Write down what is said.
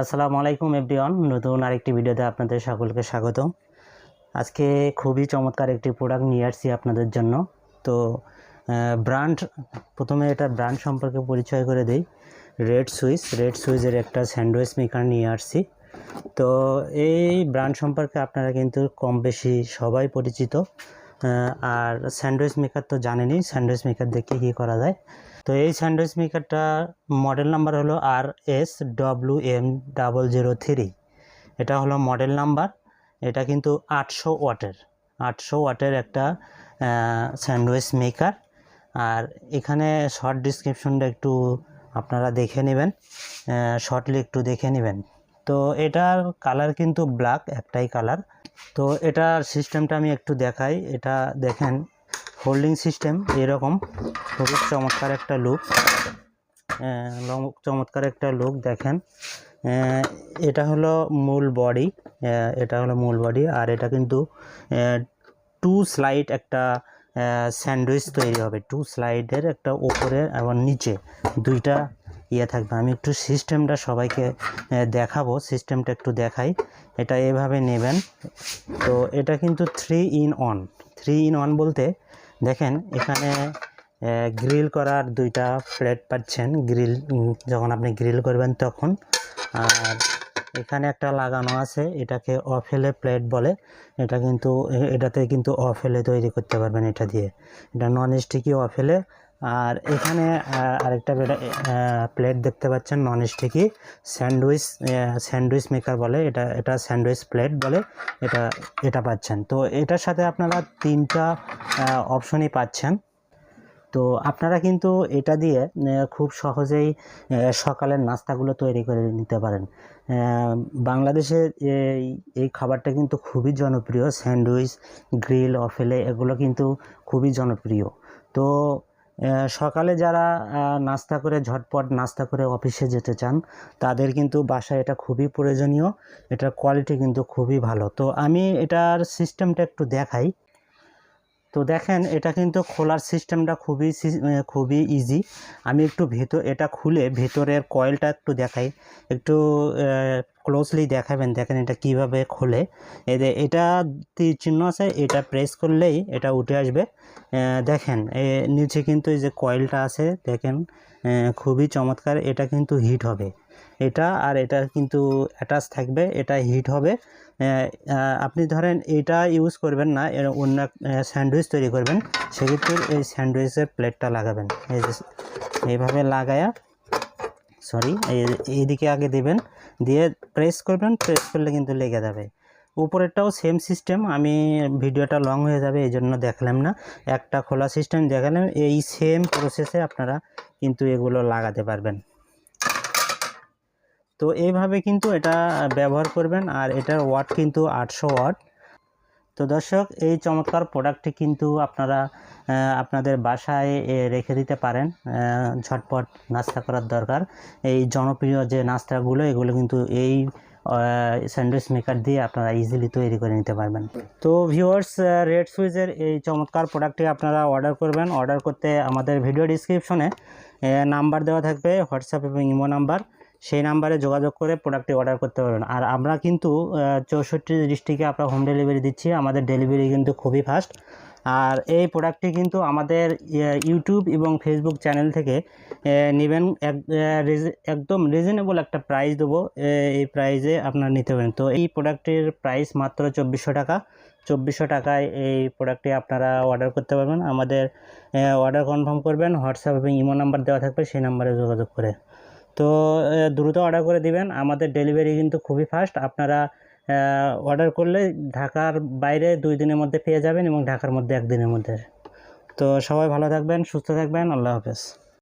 আসসালামু আলাইকুম এভরিওয়ান, নতুন আরেকটি ভিডিওতে আপনাদের সকলকে স্বাগত আজকে খুবই চমৎকার একটি প্রোডাক্ট নিয়ে আসছি আপনাদের জন্য। তো ব্র্যান্ড প্রথমে এটা ব্র্যান্ড সম্পর্কে পরিচয় করে দিই। রেড সুইচ রেড সুইচের একটা স্যান্ডউইচ মেকার নিয়ে আসছি। তো, এই ব্র্যান্ড সম্পর্কে আপনারা কিন্তু কম বেশি সবাই পরিচিত। আর স্যান্ডউইচ মেকার তো জানেনই স্যান্ডউইচ মেকার দেখে কী করা যায়। তো এই স্যান্ডউইচ মেকারটা মডেল নাম্বার হলো R S W M double zero three এটা হলো মডেল নাম্বার এটা কিন্তু আটশো ওয়াটের। আটশো ওয়াটের একটা স্যান্ডউইচ মেকার আর এখানে শর্ট ডিসক্রিপশনটা একটু আপনারা দেখে নেবেন শর্টলি একটু দেখে নেবেন। তো এটার কালার কিন্তু ব্ল্যাক একটাই কালার তো এটার সিস্টেমটা আমি একটু দেখাই। এটা দেখেন হোল্ডিং সিস্টেম এরকম। খুবই চমৎকার একটা লুক চমৎকার একটা লুক দেখেন। আহ, এটা হলো মূল বডি এটা হলো মূল বডি আর এটা কিন্তু টু স্লাইড একটা স্যান্ডউইচ তৈরি হবে। টু স্লাইডের একটা ওপরে এবং নিচে দুইটা ইয়ে থাকবে। আমি একটু সিস্টেমটা সবাইকে দেখাবো সিস্টেমটা একটু দেখাই। এটা এভাবে নেবেন। তো এটা কিন্তু three in one three in one বলতে, দেখেন, এখানে গ্রিল করার দুইটা প্লেট পাচ্ছেন। গ্রিল যখন আপনি গ্রিল করবেন তখন। আর এখানে একটা লাগানো আছে, এটাকে অফেলে প্লেট বলে। এটা কিন্তু এটাতে কিন্তু অফেলে তৈরি করতে পারবেন এটা দিয়ে। এটা নন স্টিকি অফেলে আর এখানে আরেকটা প্লেট দেখতে পাচ্ছেন non sticky sandwich sandwich maker বলে, এটা এটা স্যান্ডউইচ প্লেট বলে, এটা এটা পাচ্ছেন। তো এটার সাথে আপনারা তিনটা অপশনই পাচ্ছেন। তো আপনারা কিন্তু এটা দিয়ে খুব সহজেই সকালের নাস্তাগুলো তৈরি করে নিতে পারেন। বাংলাদেশে এই খাবারটা কিন্তু খুবই জনপ্রিয় স্যান্ডউইচ গ্রিল অফেলে এগুলো কিন্তু খুবই জনপ্রিয়। তো সকালে যারা নাস্তা করে ঝটপট নাস্তা করে অফিসে যেতে চান, তাদের কিন্তু বাসায় এটা খুবই প্রয়োজনীয়। এটার কোয়ালিটি কিন্তু খুবই ভালো। তো আমি এটার সিস্টেমটা একটু দেখাই। তো দেখেন, এটা কিন্তু খোলার সিস্টেমটা খুবই খুবই ইজি আমি একটু ভেতর, এটা খুলে ভেতরের কয়েলটা একটু দেখাই। একটু ক্লোজলি দেখাবেন, দেখেন এটা কীভাবে খোলে। এদের এটা চিহ্ন আছে, এটা প্রেস করলেই এটা উঠে আসবে। দেখেন নিচে কিন্তু এই যে কয়েলটা আছে, দেখেন খুবই চমৎকার, এটা কিন্তু হিট হবে। এটা আর এটা কিন্তু অ্যাটাচ থাকবে, এটা হিট হবে। আপনি ধরেন এটা ইউজ করবেন না, এর অন্য স্যান্ডউইচ তৈরি করবেন, সেক্ষেত্রে এই স্যান্ডউইচের প্লেটটা লাগাবেন। এই যে, এইভাবে লাগায়া সরি এইদিকে আগে দেবেন, দিয়ে প্রেস করবেন প্রেস করলে কিন্তু লেগে যাবে। উপরেরটাও সেম সিস্টেম আমি ভিডিওটা লং হয়ে যাবে এই জন্য দেখালাম না। একটা খোলা সিস্টেম দেখালাম, এই সেম প্রসেসে আপনারা কিন্তু এগুলো লাগাতে পারবেন। তো এইভাবে কিন্তু এটা ব্যবহার করবেন আর এটার ওয়াট কিন্তু আটশো ওয়াট তো দর্শক, এই চমৎকার প্রোডাক্টটি কিন্তু আপনারা আপনাদের বাসায় রেখে দিতে পারেন ঝটপট নাস্তা করার দরকার। এই জনপ্রিয় যে নাস্তাগুলো, এগুলো কিন্তু এই স্যান্ডউইচ মেকার দিয়ে আপনারা ইজিলি তৈরি করে নিতে পারবেন। তো ভিউয়ার্স রেড সুইচের এই চমৎকার প্রোডাক্টটি আপনারা অর্ডার করবেন। অর্ডার করতে আমাদের ভিডিও ডিসক্রিপশনে নাম্বার দেওয়া থাকবে হোয়াটসঅ্যাপ এবং ইমো নাম্বার সেই নাম্বারে যোগাযোগ করে প্রোডাক্টটি অর্ডার করতে পারবেন। আর আমরা কিন্তু চৌষট্টি ডিস্ট্রিক্টে আমরা হোম ডেলিভারি দিচ্ছি। আমাদের ডেলিভারি কিন্তু খুবই ফাস্ট আর এই প্রোডাক্টটি কিন্তু আমাদের ইউটিউব এবং ফেসবুক চ্যানেল থেকে নেবেন। এক একদম রিজনেবল একটা প্রাইস দেবো এই প্রাইজে আপনারা নিতে পারেন। তো এই প্রোডাক্টের প্রাইস মাত্র চব্বিশশো টাকা। চব্বিশশো টাকায় এই প্রোডাক্টটি আপনারা অর্ডার করতে পারবেন। আমাদের অর্ডার কনফার্ম করবেন। হোয়াটসঅ্যাপ এবং ইমো নাম্বার দেওয়া থাকবে। সেই নাম্বারে যোগাযোগ করে। তো দ্রুত অর্ডার করে দিবেন। আমাদের ডেলিভারি কিন্তু খুবই ফাস্ট আপনারা অর্ডার করলে ঢাকার বাইরে দুই দিনের মধ্যে পেয়ে যাবেন এবং ঢাকার মধ্যে একদিনের মধ্যে। তো সবাই ভালো থাকবেন, সুস্থ থাকবেন। আল্লাহ হাফেজ।